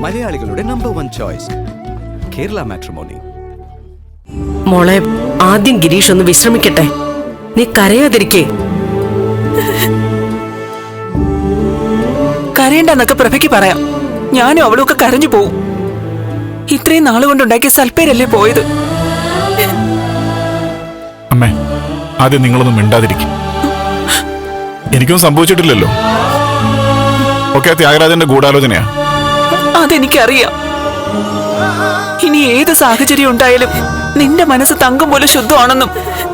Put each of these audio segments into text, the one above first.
മലയാളികളുടെ number one choice Kerala matrimony മോളെ ആദ്യം ഗിരീഷ് ഒന്ന് വിശ്രമിക്കട്ടെ. നീ കരയാതിരിക്കേ. കരയണ്ടെന്നൊക്കെ പ്രഭയ്ക്ക് പറയാം. ഞാനും അവളും ഒക്കെ കരഞ്ഞു പോവും. ഇത്രയും നാളുകൊണ്ടുണ്ടാക്കിയ സൽപ്പേരല്ലേ പോയത്? അമ്മേ ആദ്യം നിങ്ങളൊന്നും മിണ്ടാതിരിക്കും. എനിക്കൊന്നും സംഭവിച്ചിട്ടില്ലല്ലോ. ഒക്കെ ത്യാഗരാജന്റെ ഗൂഢാലോചനയാ. അതെനിക്കറിയാം. ഇനി ഏത് സാഹചര്യം ഉണ്ടായാലും നിന്റെ മനസ്സ് തങ്കം പോലെ ശുദ്ധമാണെന്നും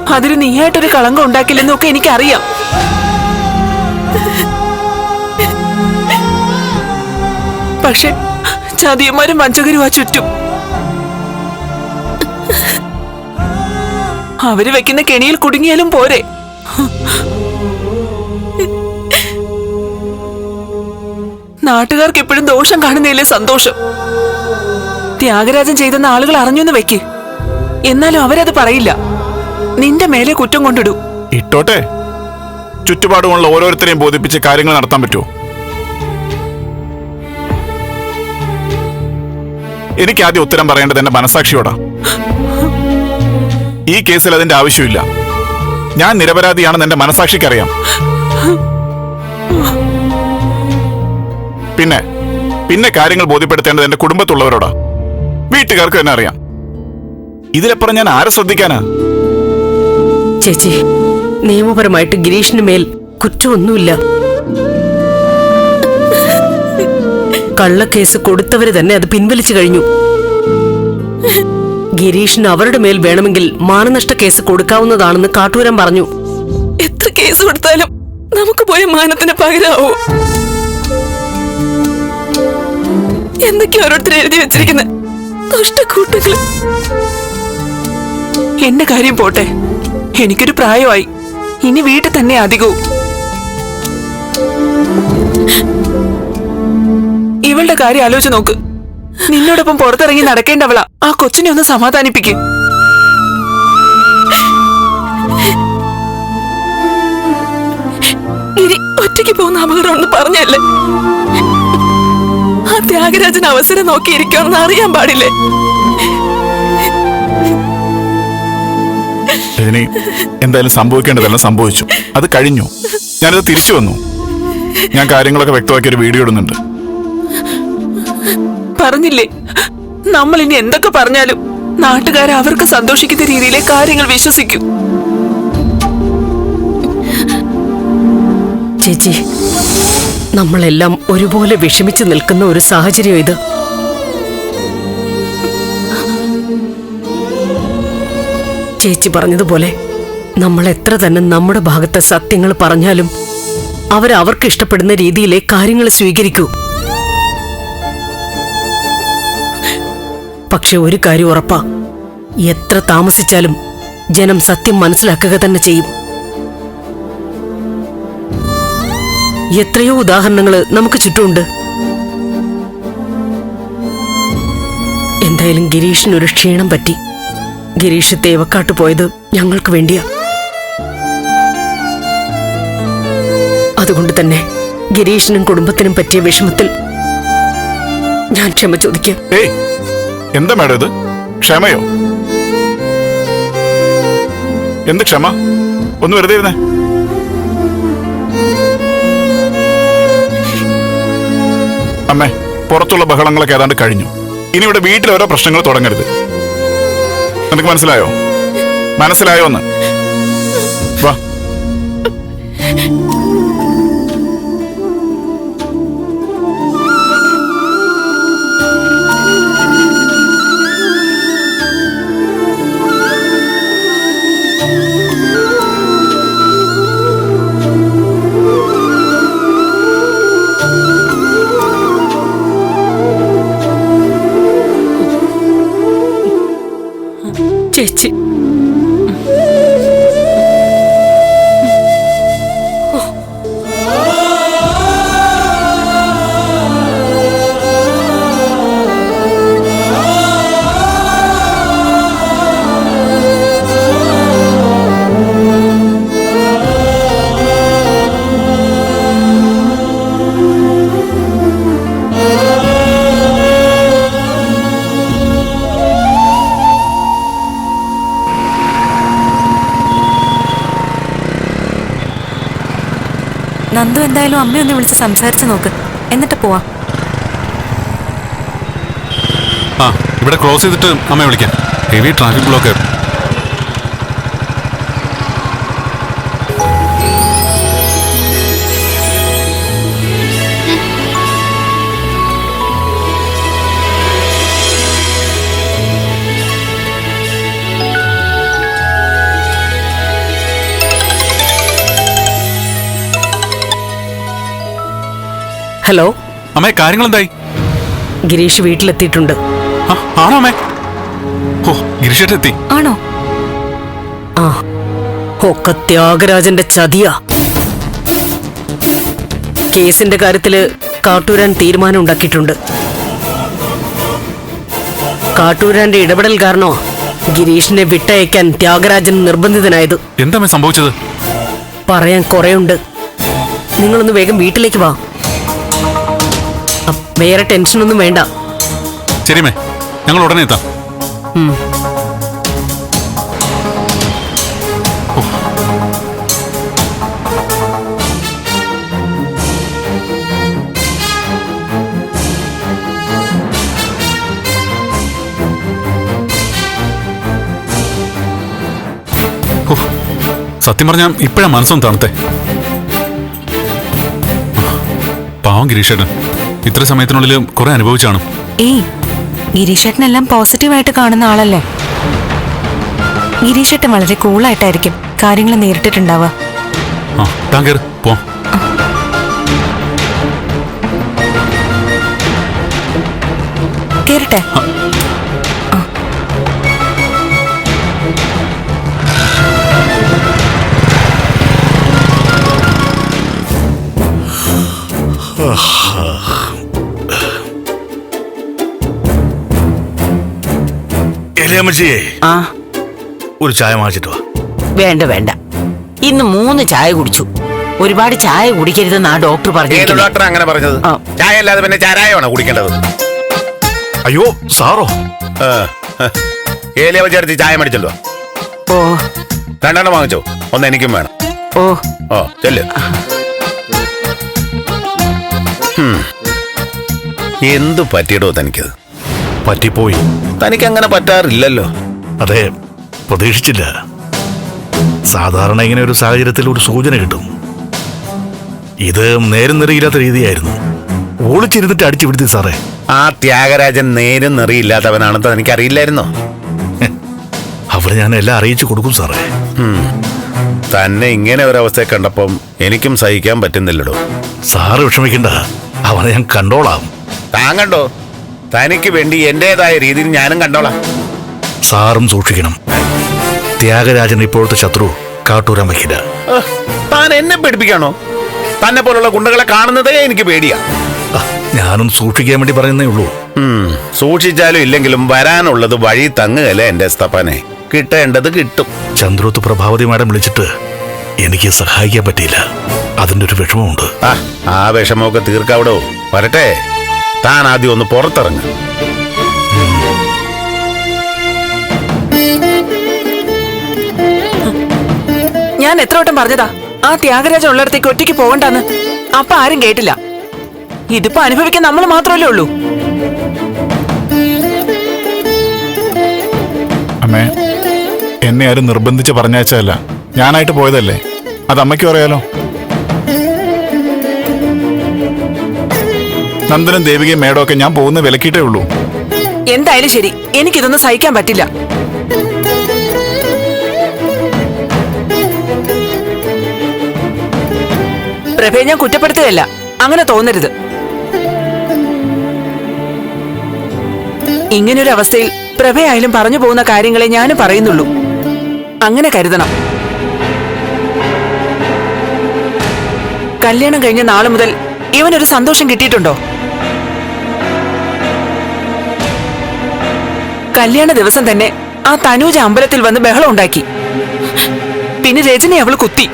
അതിന് നീയായിട്ടൊരു കളങ്കം ഉണ്ടാക്കില്ലെന്നും ഒക്കെ എനിക്കറിയാം. പക്ഷെ ചതിയന്മാരും വഞ്ചകരും ആ ചുറ്റും. അവർ വെക്കുന്ന കെണിയിൽ കുടുങ്ങിയാലും പോരെ. നാട്ടുകാർക്ക് എപ്പോഴും ദോഷം കാണുന്നതിലെ സന്തോഷം? ത്യാഗരാജൻ ചെയ്തെന്ന ആളുകൾ അറിഞ്ഞെന്ന് വെക്ക്. എന്നാലും അവരത് പറയില്ല. നിന്റെ മേലെ കുറ്റം കൊണ്ടിടൂ. ഇട്ടോട്ടെ. ചുറ്റുപാടുമുള്ള ഓരോരുത്തരെയും ബോധിപ്പിച്ച് കാര്യങ്ങൾ നടത്താൻ പറ്റുമോ? എനിക്ക് ആദ്യം ഉത്തരം പറയേണ്ടത് എന്റെ മനസാക്ഷിയോടാ. ഈ കേസിൽ അതിന്റെ ആവശ്യമില്ല. ഞാൻ നിരപരാധിയാണെന്ന് എന്റെ മനസാക്ഷിക്കറിയാം. പിന്നെ പിന്നെ കാര്യങ്ങൾ ബോധ്യപ്പെടുത്തേണ്ടത് എന്റെ കുടുംബത്തുള്ളവരോടാ. വീട്ടുകാർക്ക് തന്നെ അറിയാം. ഇതിലപ്പുറം ഞാൻ ആരെ ശ്രദ്ധിക്കാനാ? ചേച്ചി നിയമപരമായിട്ട് ഗിരീഷിന് മേൽ കുറ്റമൊന്നുമില്ല. കള്ളക്കേസ് കൊടുത്തവര് തന്നെ അത് പിൻവലിച്ചു കഴിഞ്ഞു. ഗിരീഷിന് അവരുടെ മേൽ വേണമെങ്കിൽ മാനനഷ്ട കേസ് കൊടുക്കാവുന്നതാണെന്ന് കാട്ടൂരം പറഞ്ഞു. എത്ര കേസ് കൊടുത്താലും നമുക്ക് പോയ മാനത്തിന് പകരാവോ. എന്തൊക്കെ ഓരോരുത്തർ എഴുതി വെച്ചിരിക്കുന്ന എന്റെ കാര്യം പോട്ടെ. എനിക്കൊരു പ്രായമായി. ഇനി വീട്ടിൽ തന്നെ അധികവും. ഇവളുടെ കാര്യം ആലോചിച്ച് നോക്ക്. നിന്നോടൊപ്പം പുറത്തിറങ്ങി നടക്കേണ്ടവള. ആ കൊച്ചിനെ ഒന്ന് സമാധാനിപ്പിക്കും. ഇനി ഒറ്റയ്ക്ക് പോകുന്ന അപകടം ഒന്ന് പറഞ്ഞല്ലേ? ത്യാഗരാജൻ അവസരം നോക്കിയിരിക്കുമെന്ന് അറിയാൻ പാടില്ലേ? രജനി എന്തായാലും സംഭവിക്കേണ്ടതെല്ലാം സംഭവിച്ചു. അത് കഴിഞ്ഞു. ഞാനത് തിരിച്ചു വന്നു. ഞാൻ കാര്യങ്ങളൊക്കെ വ്യക്തമാക്കി ഒരു വീഡിയോ ഇടുന്നുണ്ട്. പറഞ്ഞില്ലേ? നമ്മൾ ഇനി എന്തൊക്കെ പറഞ്ഞാലും നാട്ടുകാരെ അവർക്ക് സന്തോഷിക്കുന്ന രീതിയിലെ കാര്യങ്ങൾ വിശ്വസിക്കും. ചേച്ചി നമ്മളെല്ലാം ഒരുപോലെ വിഷമിച്ചു നിൽക്കുന്ന ഒരു സാഹചര്യം ഇത്. ചേച്ചി പറഞ്ഞതുപോലെ നമ്മൾ എത്ര തന്നെ നമ്മുടെ ഭാഗത്തെ സത്യങ്ങൾ പറഞ്ഞാലും അവരവർക്ക് ഇഷ്ടപ്പെടുന്ന രീതിയിലെ കാര്യങ്ങൾ സ്വീകരിക്കൂ. പക്ഷെ ഒരു കാര്യം ഉറപ്പാ എത്ര താമസിച്ചാലും ജനം സത്യം മനസ്സിലാക്കുക തന്നെ ചെയ്യും. എത്രയോ ഉദാഹരണങ്ങൾ നമുക്ക് ചുറ്റുമുണ്ട്. എന്തായാലും ഗിരീഷിന് ഒരു ക്ഷീണം പറ്റി. ഗിരീഷ് തേവക്കാട്ട് പോയത് ഞങ്ങൾക്ക് വേണ്ടിയാ. അതുകൊണ്ട് തന്നെ ഗിരീഷിനും കുടുംബത്തിനും പറ്റിയ വിഷമത്തിൽ ഞാൻ ക്ഷമ ചോദിക്കാം. ഏയ് എന്താ മാഡം ഇത്? ക്ഷമയോ? എന്ത് ക്ഷമ? ഒന്ന് വെറുതെ ഇരുന്നേ. അമ്മേ പുറത്തുള്ള ബഹളങ്ങളൊക്കെ ഏതാണ്ട് കഴിഞ്ഞു. ഇനി ഇവിടെ വീട്ടിൽ ഓരോ പ്രശ്നങ്ങൾ തുടങ്ങരുത്. നിനക്ക് മനസ്സിലായോ? മനസ്സിലായോ എന്ന് വാ. എന്തായാലും അമ്മയൊന്ന് വിളിച്ച് സംസാരിച്ച് നോക്ക്. എന്നിട്ട് പോവാം. ആ ഇവിടെ ക്രോസ് ചെയ്തിട്ട് അമ്മയെ വിളിക്കാം. Heavy traffic block. ഹലോ. അമ്മേ കാര്യങ്ങൾ എന്തായി ഗിരീഷ് വീട്ടിലെത്തിയിട്ടുണ്ട്. ആണോ അമ്മേ? ഓ ഗിരീഷ് എത്തി ആണോ? ആ ഒക്കെ ത്യാഗരാജന്റെ ചതിയാ. കേസിന്റെ കാര്യത്തിൽ കാട്ടൂരാൻ തീരുമാനം ഉണ്ടാക്കിയിട്ടുണ്ട്. കാട്ടൂരാന്റെ ഇടപെടൽ കാരണോ ഗിരീഷിനെ വിട്ടയക്കാൻ ത്യാഗരാജൻ നിർബന്ധിതനായത്. എന്താ സംഭവിച്ചത്? പറയാൻ കുറേയുണ്ട്. നിങ്ങളൊന്ന് വേഗം വീട്ടിലേക്ക് വാ. വേറെ ടെൻഷനൊന്നും വേണ്ട. ശരി അമ്മേ ഞങ്ങൾ ഉടനെ എത്താം. സത്യം പറഞ്ഞാൽ ഇപ്പോഴാ മനസ്സൊന്ന് തണുത്തേ. പാവം ഗിരീഷേട്ടൻ. ഇത്ര സമയത്തിനുള്ളിൽ കുറെ അനുഭവിച്ചാണ്. ഏയ് ഗിരീഷേട്ടനെല്ലാം പോസിറ്റീവായിട്ട് കാണുന്ന ആളല്ലേ? ഗിരീഷേട്ടൻ വളരെ കൂളായിട്ടായിരിക്കും കാര്യങ്ങൾ നേരിട്ടിട്ടുണ്ടാവുക. ആ താൻ കയറി പോ. കേറട്ടെ? എലിയമ്മച്ചിയെ ആ. ഒരു ചായ വാങ്ങിച്ചിട്ട് വാ. വേണ്ട വേണ്ട. ഇന്ന് മൂന്ന് ചായ കുടിച്ചു. ഒരുപാട് ചായ കുടിക്കരുതെന്നാ ഡോക്ടർ ഏത് പറഞ്ഞിരിക്കുന്നത്. ഡോക്ടർ അങ്ങനെ പറഞ്ഞത്? ആ. ചായ അല്ലാതെ പിന്നെ ചാരായമാണോ കുടിക്കേണ്ടത്? അയ്യോ സാറോ. ഏലിയ വെച്ചെടുത്ത് ചായ മേടിച്ചല്ലോ ഓ. രണ്ടെണ്ണം വാങ്ങിച്ചോ. ഒന്ന് എനിക്കും വേണം. ഓ. ഓ ചെല്ല്. ഹും. എന്തു പറ്റിയിടോ തനിക്കത്? പറ്റിപ്പോയി. തനിക്ക് അങ്ങനെ പറ്റാറില്ലല്ലോ. അതെ പ്രതീക്ഷിച്ചില്ല. സാധാരണ ഇങ്ങനെ ഒരു സാഹചര്യത്തിൽ ഒരു സൂചന കിട്ടും. ഇത് നേരം നിറയില്ലാത്ത രീതിയായിരുന്നു. ഒളിച്ചിരുന്നിട്ട് അടിച്ചു പിടുത്തി സാറേ. ആ ത്യാഗരാജൻ നേരം നിറയില്ലാത്തവനാണെന്ന് എനിക്ക് തനിക്കറിയില്ലായിരുന്നോ അവർ ഞാൻ എല്ലാം അറിയിച്ചു കൊടുക്കും സാറേ. തന്നെ ഇങ്ങനെ ഒരവസ്ഥയെ കണ്ടപ്പം എനിക്കും സഹിക്കാൻ പറ്റുന്നില്ലടോ. സാറ് വിഷമിക്കണ്ട. അവനെ ഞാൻ കണ്ടോളാം. താൻ കണ്ടോ തനിക്ക് വേണ്ടി എന്റേതായ രീതിയിൽ ഞാനും കണ്ടോളാം. സാറും സൂക്ഷിക്കണം. ത്യാഗരാജൻ ഇപ്പോഴത്തെ ശത്രു കാട്ടൂരാൻ വയ്ക്കില്ല. താൻ എന്നെ പേടിപ്പിക്കാണോ? തന്നെ പോലുള്ള ഗുണ്ടകളെ കാണുന്നതേ എനിക്ക് പേടിയാ. ഞാനും സൂക്ഷിക്കാൻ വേണ്ടി പറയുന്നേ ഉള്ളൂ. സൂക്ഷിച്ചാലും ഇല്ലെങ്കിലും വരാനുള്ളത് വഴി തങ്ങുകയല്ലേ എന്റെ സ്തപ്പനെ കിട്ടേണ്ടത് കിട്ടും. ചന്ദ്രോത്ത് പ്രഭാവതി മാഡം വിളിച്ചിട്ട് എനിക്ക് സഹായിക്കാൻ പറ്റിയില്ല. അതിന്റെ ഒരു വിഷമമുണ്ട്. ആ ആ വിഷമമൊക്കെ തീർക്കാവിടോ. വരട്ടെ. താൻ ആദ്യം ഒന്ന് പുറത്തിറങ്ങ. ഞാൻ എത്ര വട്ടം പറഞ്ഞതാ? ആ ത്യാഗരാജൻ ഉള്ളിടത്തേക്ക് ഒറ്റയ്ക്ക് പോകണ്ടെന്ന്. അപ്പൊ ആരും കേട്ടില്ല. ഇതിപ്പോ അനുഭവിക്കാൻ നമ്മൾ മാത്രമല്ലേ ഉള്ളൂ. അമ്മേ എന്നെ ആരും നിർബന്ധിച്ച് പറഞ്ഞയച്ചതല്ല. ഞാനായിട്ട് പോയതല്ലേ? അത് അമ്മയ്ക്കും അറിയാലോ. നന്ദനും ദേവികയും മേഡം ഞാൻ പോകുന്ന വിലക്കിയിട്ടേ ഉള്ളൂ. എന്തായാലും ശരി. എനിക്കിതൊന്നും സഹിക്കാൻ പറ്റില്ല. പ്രഭയെ ഞാൻ കുറ്റപ്പെടുത്തുകയല്ല. അങ്ങനെ തോന്നരുത്. ഇങ്ങനൊരു അവസ്ഥയിൽ പ്രഭയായാലും പറഞ്ഞു പോകുന്ന കാര്യങ്ങളെ ഞാനും പറയുന്നുള്ളൂ. അങ്ങനെ കരുതണം. കല്യാണം കഴിഞ്ഞ നാളെ മുതൽ ഇവനൊരു സന്തോഷം കിട്ടിയിട്ടുണ്ടോ? കല്യാണ ദിവസം തന്നെ ആ തനൂജ അമ്പലത്തിൽ വന്ന് ബഹളം ഉണ്ടാക്കി. പിന്നെ രജനി അവൾ കുത്തി.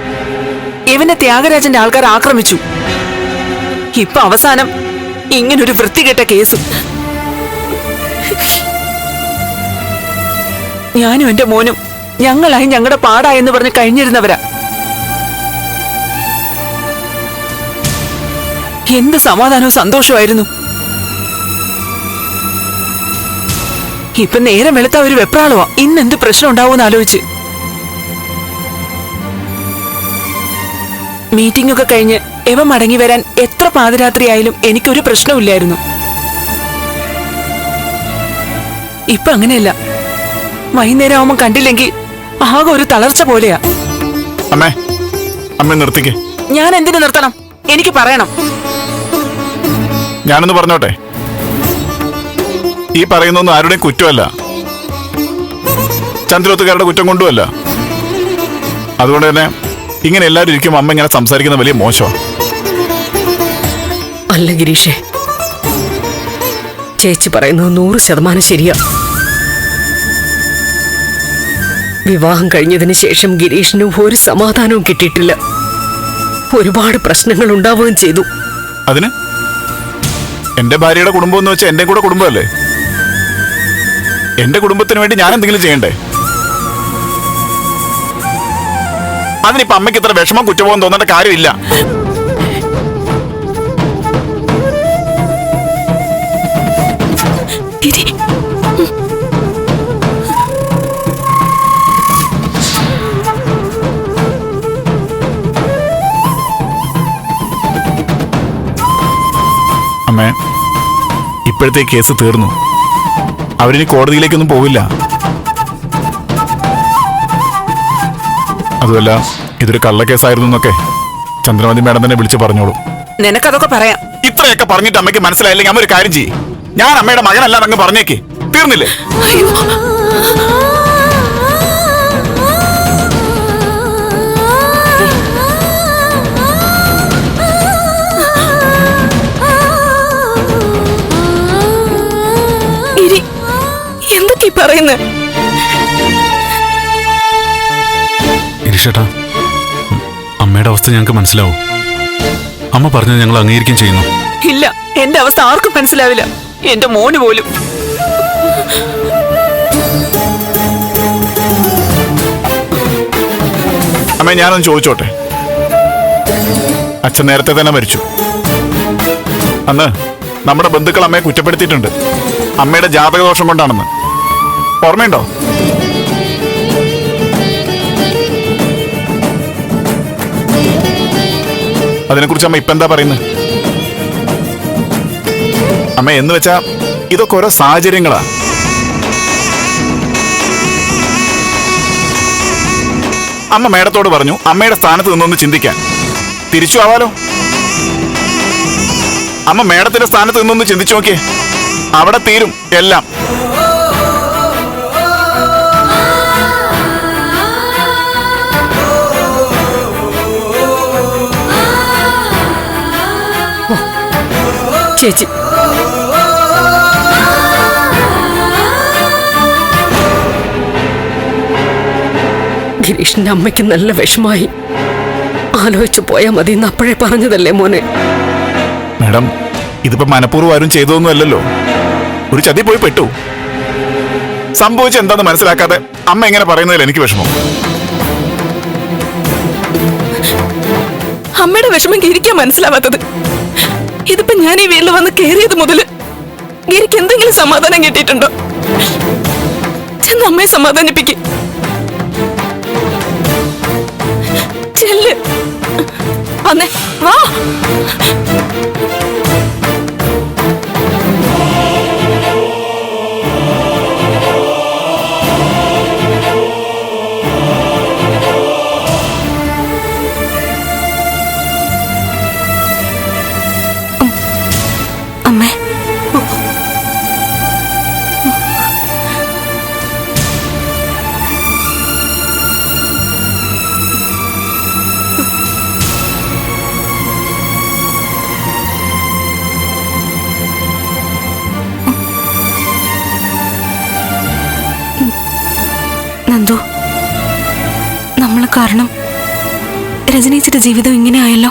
ഇവനെ ത്യാഗരാജന്റെ ആൾക്കാർ ആക്രമിച്ചു. ഇപ്പൊ അവസാനം ഇങ്ങനൊരു വൃത്തികെട്ട കേസും. ഞാനും എന്റെ മോനും ഞങ്ങളായി ഞങ്ങളുടെ പാടായെന്ന് പറഞ്ഞ് കഴിഞ്ഞിരുന്നവരാ. എന്ത് സമാധാനവും സന്തോഷമായിരുന്നു ഇപ്പൊ നേരം വെളുത്ത ഒരു വെപ്രാളവാ. ഇന്ന് എന്ത് പ്രശ്നം ഉണ്ടാവുമെന്ന് ആലോചിച്ച്. മീറ്റിംഗ് ഒക്കെ കഴിഞ്ഞ് എവ മടങ്ങി വരാൻ എത്ര പാതിരാത്രിയായാലും എനിക്കൊരു പ്രശ്നമില്ലായിരുന്നു ഇപ്പൊ അങ്ങനെയല്ല. വൈകുന്നേരം ആവുമ്പോ കണ്ടില്ലെങ്കിൽ ആകെ ഒരു തളർച്ച പോലെയാ. അമ്മേ അമ്മ നിർത്തിക്കേ. ഞാൻ എന്തിനു നിർത്തണം? എനിക്ക് പറയണം. ഞാനൊന്ന് പറഞ്ഞോട്ടെ? ഈ പറയുന്നൊന്നും ആരുടെയും കുറ്റമല്ല. ചന്ദ്രോത്തുകാരുടെ കുറ്റം കൊണ്ടുമല്ല. അതുകൊണ്ട് തന്നെ ഇങ്ങനെ എല്ലാവരും ഇരിക്കും അമ്മ ഇങ്ങനെ സംസാരിക്കുന്ന വലിയ മോശമാണ്. അല്ല ഗിരീഷേ. ചേച്ചി പറയുന്നത് നൂറ് ശതമാനം ശരിയാ. വിവാഹം കഴിഞ്ഞതിന് ശേഷം ഗിരീഷിന് ഒരു സമാധാനവും കിട്ടിയിട്ടില്ല. ഒരുപാട് പ്രശ്നങ്ങൾ ഉണ്ടാവുകയും ചെയ്തു. അതിന്? എന്റെ ഭാര്യയുടെ കുടുംബം എന്ന് വെച്ചാൽ എന്റെ കൂടെ കുടുംബമല്ലേ? എന്റെ കുടുംബത്തിന് വേണ്ടി ഞാൻ എന്തെങ്കിലും ചെയ്യണ്ടേ? അതിനിപ്പോ അമ്മയ്ക്ക് ഇത്ര വിഷമം കുറ്റബോധം തോന്നേണ്ട കാര്യമില്ല. അമ്മേ ഇപ്പോഴത്തെ കേസ് തീർന്നു. അവരിനി കോടതിയിലേക്കൊന്നും പോവില്ല. അതുമല്ല ഇതൊരു കള്ളക്കേസായിരുന്നു എന്നൊക്കെ ചന്ദ്രമതി മാഡം തന്നെ വിളിച്ചു പറഞ്ഞോളൂ. നിനക്കതൊക്കെ പറയാം. ഇത്രയൊക്കെ പറഞ്ഞിട്ട് അമ്മയ്ക്ക് മനസ്സിലായില്ലെങ്കിൽ അമ്മ ഒരു കാര്യം ചെയ്യും. ഞാൻ അമ്മയുടെ മകനല്ല അങ്ങ് പറഞ്ഞേക്ക്. തീർന്നില്ലേ? പറയുന്നത് ഉം, അമ്മയുടെ അവസ്ഥ ഞങ്ങൾക്ക് മനസ്സിലാവും. അമ്മ പറഞ്ഞത് ഞങ്ങൾ അംഗീകരിക്കുകയും ചെയ്യുന്നു. ഇല്ല എന്റെ അവസ്ഥ ആർക്കും മനസ്സിലാവില്ല. എന്റെ മോന് പോലും. അമ്മ ഞാനൊന്ന് ചോദിച്ചോട്ടെ? അച്ഛൻ നേരത്തെ തന്നെ മരിച്ചു. അന്ന് നമ്മുടെ ബന്ധുക്കൾ അമ്മയെ കുറ്റപ്പെടുത്തിയിട്ടുണ്ട്. അമ്മയുടെ ജാതകദോഷം കൊണ്ടാണെന്ന്. ഓർമ്മയുണ്ടോ? അതിനെക്കുറിച്ച് അമ്മ ഇപ്പൊ എന്താ പറയുന്നത് അമ്മ എന്ന് വെച്ചാ ഇതൊക്കെ ഓരോ സാഹചര്യങ്ങളാ. അമ്മ മേഡത്തോട് പറഞ്ഞു അമ്മയുടെ സ്ഥാനത്ത് നിന്നൊന്ന് ചിന്തിക്കാൻ. തിരിച്ചു ആവാലോ? അമ്മ മേഡത്തിന്റെ സ്ഥാനത്ത് നിന്നൊന്ന് ചിന്തിച്ചു നോക്കിയേ. അവിടെ തീരും എല്ലാം. ചേച്ചി ഗിരീഷിന്റെ അമ്മയ്ക്ക് നല്ല വിഷമായി. ആലോചിച്ചു പോയാൽ മതി എന്ന് അപ്പോഴേ പറഞ്ഞതല്ലേ മോനെ. മാഡം ഇതിപ്പോ മനഃപൂർവം ആരും ചെയ്തതൊന്നും അല്ലല്ലോ ഒരു ചതി പോയി പെട്ടു. സംഭവിച്ച എന്താന്ന് മനസ്സിലാക്കാതെ അമ്മ എങ്ങനെ പറയുന്നതിൽ എനിക്ക് വിഷമം. അമ്മയുടെ വിഷമം ഗിരിക്കാൻ മനസ്സിലാവാത്തത്. ഇതിപ്പോ ഞാൻ ഈ വീട്ടിൽ വന്ന് കയറിയത് മുതൽ ഗിരിക്ക് എന്തെങ്കിലും സമാധാനം കിട്ടിയിട്ടുണ്ടോ? ചെന്ന് അമ്മയെ സമാധാനിപ്പിക്കും. ചെല്ല്. വന്നേ. വാ. രജനീസിന്റെ ജീവിതം ഇങ്ങനെ ആയല്ലോ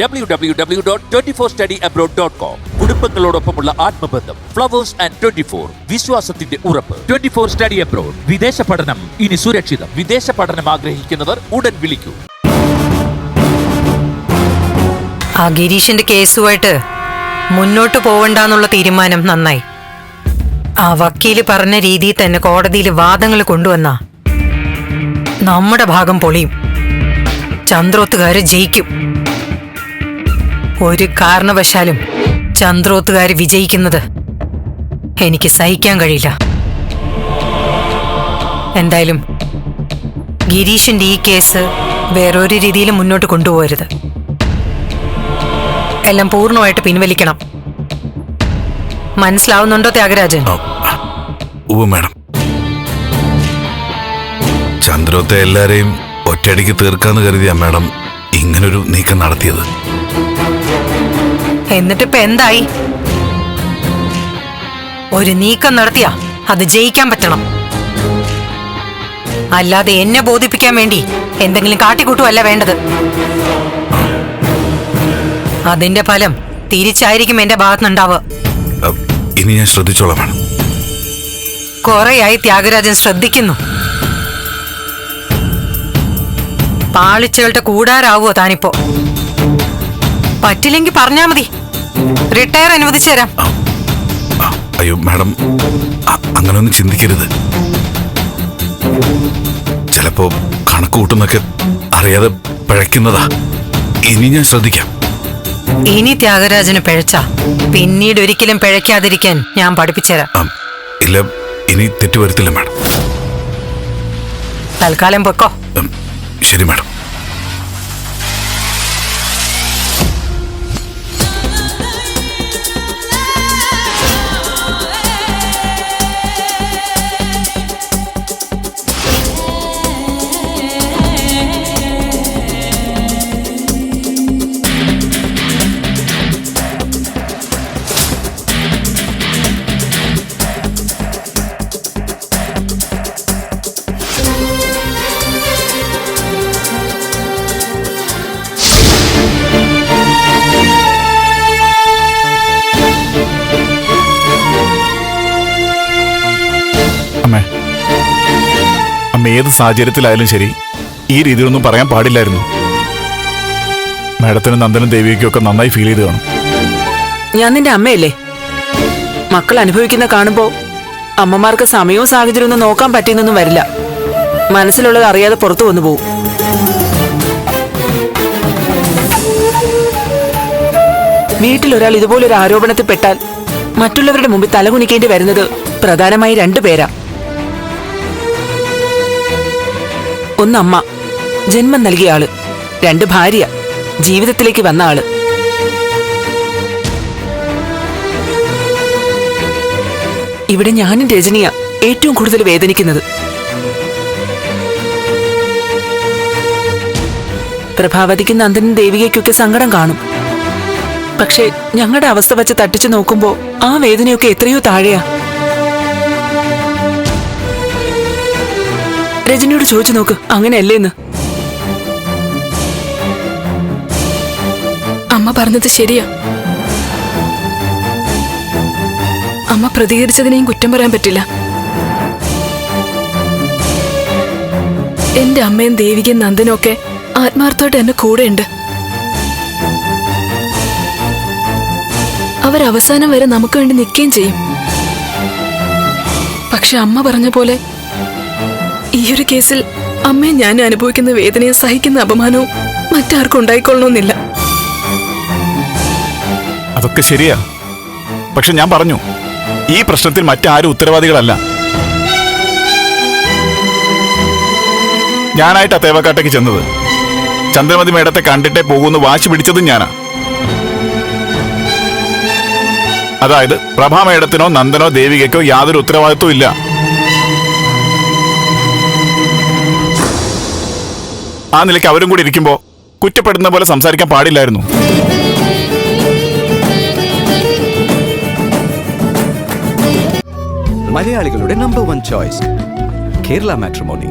W W W dot twenty four study abroad dot com കുടുംബങ്ങളോടൊപ്പമുള്ള ആത്മബന്ധം ഫ്ലവേഴ്സ് ആൻഡ് ട്വന്റി ഫോർ വിശ്വാസത്തിന്റെ ഉറപ്പ്. ട്വന്റി ഫോർ സ്റ്റഡി അബ്രോഡ് വിദേശ പഠനം. ഇനി സുരക്ഷിതം. വിദേശ പഠനം ആഗ്രഹിക്കുന്നവർ ഉടൻ വിളിക്കൂ. ആ ഗിരീഷിന്റെ കേസുമായിട്ട് മുന്നോട്ട് പോവണ്ടെന്നുള്ള തീരുമാനം നന്നായി. ആ വക്കീൽ പറഞ്ഞ രീതിയിൽ തന്നെ കോടതിയിൽ വാദങ്ങൾ കൊണ്ടുവന്ന നമ്മുടെ ഭാഗം പൊളിയും. ചന്ദ്രോത്തുകാര് ജയിക്കും. ഒരു കാരണവശാലും ചന്ദ്രോത്തുകാർ വിജയിക്കുന്നത് എനിക്ക് സഹിക്കാൻ കഴിയില്ല. എന്തായാലും ഗിരീഷിന്റെ ഈ കേസ് വേറൊരു രീതിയിൽ മുന്നോട്ട് കൊണ്ടുപോകരുത്. എല്ലാം പൂർണമായിട്ട് പിൻവലിക്കണം. മനസ്സിലാവുന്നുണ്ടോ ത്യാഗരാജൻ മാഡം. ചന്ദ്രോത്തെ എല്ലാരെയും ഒറ്റയടിക്ക് തീർക്കാന്ന് കരുതിയാ മാഡം ഇങ്ങനൊരു നീക്കം നടത്തിയത്. എന്നിട്ടിപ്പോ എന്തായി? ഒരു നീക്കം നടത്തിയാ അത് ജയിക്കാൻ പറ്റണം. അല്ലാതെ എന്നെ ബോധിപ്പിക്കാൻ വേണ്ടി എന്തെങ്കിലും കാട്ടിക്കൂട്ടുമല്ല വേണ്ടത്. അതിന്റെ ഫലം തിരിച്ചായിരിക്കും എന്റെ ഭാഗത്തുനിന്നുണ്ടാവുക. ഇനി ഞാൻ ശ്രദ്ധിച്ചോളാം കൊറേയായി ത്യാഗരാജൻ ശ്രദ്ധിക്കുന്നു. പാളിച്ചകളുടെ കൂടാരാവോ താനിപ്പോ. പറ്റില്ലെങ്കിൽ പറഞ്ഞാ മതി. റിട്ടയർ അനുവദിച്ചു തരാം. അയ്യോ മാഡം അങ്ങനെ അങ്ങനൊന്നും ചിന്തിക്കരുത്. ചിലപ്പോ കണക്ക് കൂട്ടുന്നൊക്കെ അറിയാതെ പഴയ്ക്കുന്നതാ. ഇനി ഞാൻ ശ്രദ്ധിക്കാം. ഇനി ത്യാഗരാജന് പിഴച്ച. പിന്നീട് ഒരിക്കലും പിഴയ്ക്കാതിരിക്കാൻ ഞാൻ പഠിപ്പിച്ചുതരാം ഇല്ല ഇനി തെറ്റുവരുത്തില്ല മാഡം. തൽക്കാലം പൊക്കോ ശരി മാഡം. ഏത് സാഹചര്യത്തിലായാലും ശരി ഈ രീതിയിലൊന്നും പറയാൻ പാടില്ലായിരുന്നു. മാഡത്തിനും നന്ദനും ദേവിക്കും ഒക്കെ നന്നായി ഫീൽ ചെയ്ത് കാണും. ഞാൻ നിന്റെ അമ്മയല്ലേ? മക്കൾ അനുഭവിക്കുന്ന കാണുമ്പോ അമ്മമാർക്ക് സമയവും സാഹചര്യവും ഒന്നും നോക്കാൻ പറ്റിയെന്നൊന്നും വരില്ല. മനസ്സിലുള്ളത് അറിയാതെ പുറത്തു വന്നു പോകും വീട്ടിലൊരാൾ ഇതുപോലൊരു ആരോപണത്തിൽ പെട്ടാൽ മറ്റുള്ളവരുടെ മുമ്പിൽ തലകുനിക്കേണ്ടി വരുന്നത് പ്രധാനമായി രണ്ടു പേരാ. ഒന്ന് അമ്മ ജന്മം നൽകിയ ആൾ രണ്ട് ഭാര്യ. ജീവിതത്തിലേക്ക് വന്ന ആൾ ഇവിടെ ഞാനും രജനിയ ഏറ്റവും കൂടുതൽ വേദനിക്കുന്നത്. പ്രഭാവതിക്ക് നന്ദനും ദേവികയ്ക്കൊക്കെ സങ്കടം കാണും. പക്ഷേ ഞങ്ങളുടെ അവസ്ഥ വെച്ച് തട്ടിച്ചു നോക്കുമ്പോ ആ വേദനയൊക്കെ എത്രയോ താഴെയാ. രജനിയോട് ചോദിച്ചു നോക്ക്. അങ്ങനെയല്ലേന്ന്. അമ്മ പറഞ്ഞത് ശരിയാ. അമ്മ പ്രതികരിച്ചതിനെയും കുറ്റം പറയാൻ പറ്റില്ല. എന്റെ അമ്മയും ദേവികയും നന്ദനും ഒക്കെ ആത്മാർത്ഥമായിട്ട് എന്നെ കൂടെയുണ്ട്. അവരവസാനം വരെ നമുക്ക് വേണ്ടി നിൽക്കുകയും ചെയ്യും. പക്ഷെ അമ്മ പറഞ്ഞ പോലെ ഈയൊരു കേസിൽ അമ്മയെ ഞാൻ അനുഭവിക്കുന്ന വേദനയും സഹിക്കുന്ന അപമാനവും മറ്റാർക്കും ഉണ്ടായിക്കൊള്ളണമെന്നില്ല. അതൊക്കെ ശരിയാ. പക്ഷെ ഞാൻ പറഞ്ഞു ഈ പ്രശ്നത്തിൽ മറ്റാരും ഉത്തരവാദികളല്ല. ഞാനായിട്ടാ തേവക്കാട്ടേക്ക് ചെന്നത്. ചന്ദ്രമതി മേഡത്തെ കണ്ടിട്ടേ പോകുമെന്ന് വാശി പിടിച്ചതും ഞാനാ. അതായത് പ്രഭാ മേഡത്തിനോ നന്ദനോ ദേവികയ്ക്കോ യാതൊരു ഉത്തരവാദിത്വവും ഇല്ല. ആ നിലയ്ക്ക് അവരും കൂടി ഇരിക്കുമ്പോൾ കുറ്റപ്പെടുന്ന പോലെ സംസാരിക്കാൻ പാടില്ലായിരുന്നു. മലയാളികളുടെ number one choice Kerala matrimony